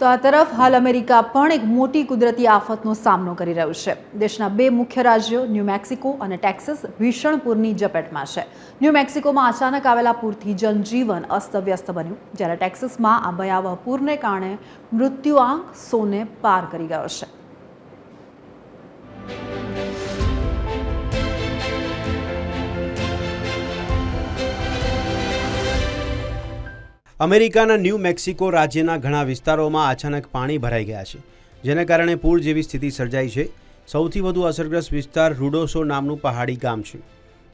તો આ તરફ હાલ અમેરિકા પણ એક મોટી કુદરતી આફતનો સામનો કરી રહ્યું છે. દેશના બે મુખ્ય રાજ્યો, ન્યૂ મેક્સિકો અને ટેક્સાસ ભીષણ પૂરની ઝપેટમાં છે. ન્યૂ મેક્સિકોમાં અચાનક આવેલા પૂરથી જનજીવન અસ્તવ્યસ્ત બન્યું, જ્યારે ટેક્સાસમાં આ ભયાવહ પૂરને કારણે મૃત્યુઆંક સોને પાર કરી ગયો છે. અમેરિકાના ન્યૂ મેક્સિકો રાજ્યના ઘણા વિસ્તારોમાં અચાનક પાણી ભરાઈ ગયા છે, જેને કારણે પૂર જેવી સ્થિતિ સર્જાઈ છે. સૌથી વધુ અસરગ્રસ્ત વિસ્તાર રૂડોસો નામનું પહાડી ગામ છે.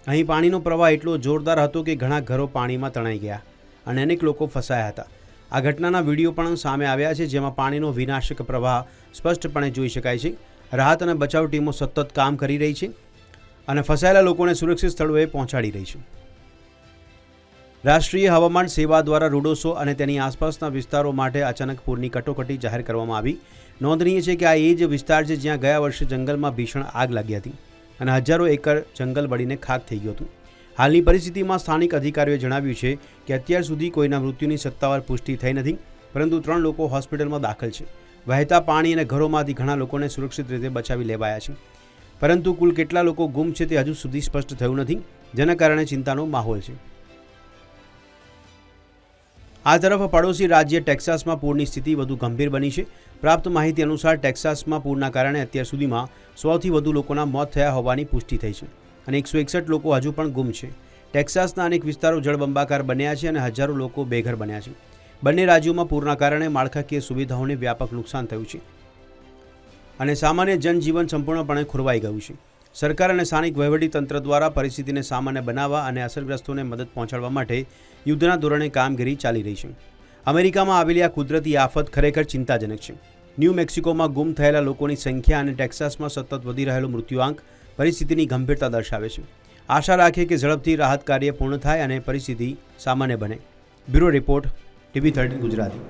અહીં પાણીનો પ્રવાહ એટલો જોરદાર હતો કે ઘણા ઘરો પાણીમાં તણાઈ ગયા અને અનેક લોકો ફસાયા હતા. આ ઘટનાના વીડિયો પણ સામે આવ્યા છે, જેમાં પાણીનો વિનાશક પ્રવાહ સ્પષ્ટપણે જોઈ શકાય છે. રાહત અને બચાવ ટીમો સતત કામ કરી રહી છે અને ફસાયેલા લોકોને સુરક્ષિત સ્થળોએ પહોંચાડી રહી છે. રાષ્ટ્રીય હવામાન સેવા દ્વારા રૂડોસો અને તેની આસપાસના વિસ્તારો માટે અચાનક પૂરની કટોકટી જાહેર કરવામાં આવી. નોંધનીય છે કે આ એ જ વિસ્તાર છે જ્યાં ગયા વર્ષે જંગલમાં ભીષણ આગ લાગી હતી અને હજારો એકર જંગલ બળીને ખાક થઈ ગયું હતું. હાલની પરિસ્થિતિમાં સ્થાનિક અધિકારીઓએ જણાવ્યું છે કે અત્યાર સુધી કોઈના મૃત્યુની સત્તાવાર પુષ્ટિ થઈ નથી, પરંતુ ત્રણ લોકો હોસ્પિટલમાં દાખલ છે. વહેતા પાણી અને ઘરોમાંથી ઘણા લોકોને સુરક્ષિત રીતે બચાવી લેવાયા છે. પરંતુ કુલ કેટલા લોકો ગુમ છે તે હજુ સુધી સ્પષ્ટ થયું નથી. જેના કારણે ચિંતાનો માહોલ છે. આ તરફ પડોશી રાજ્ય ટેક્સાસમાં પૂરની સ્થિતિ વધુ ગંભીર બની છે. પ્રાપ્ત માહિતી અનુસાર ટેક્સાસમાં પૂરના કારણે અત્યાર સુધીમાં સોથી વધુ લોકોના મોત થયા હોવાની પુષ્ટિ થઈ છે અને એકસો એકસઠ લોકો હજુ પણ ગુમ છે. ટેક્સાસના અનેક વિસ્તારો જળબંબાકાર બન્યા છે અને હજારો લોકો બેઘર બન્યા છે. બંને રાજ્યોમાં પૂરના કારણે માળખાકીય સુવિધાઓને વ્યાપક નુકસાન થયું છે અને સામાન્ય જનજીવન સંપૂર્ણપણે ખોરવાઈ ગયું છે. સરકાર અને સ્થાનિક વહીવટીતંત્ર દ્વારા પરિસ્થિતિને સામાન્ય બનાવવા અને અસરગ્રસ્તોને મદદ પહોંચાડવા માટે યુદ્ધના ધોરણે કામગીરી ચાલી રહી છે. અમેરિકામાં આવેલી આ કુદરતી આફત ખરેખર ચિંતાજનક છે. ન્યૂ મેક્સિકોમાં ગુમ થયેલા લોકોની સંખ્યા અને ટેક્સાસમાં સતત વધી રહેલો મૃત્યુઆંક પરિસ્થિતિની ગંભીરતા દર્શાવે છે. આશા રાખે કે ઝડપથી રાહત કાર્ય પૂર્ણ થાય અને પરિસ્થિતિ સામાન્ય બને. Bureau report, TV thirteen Gujarati.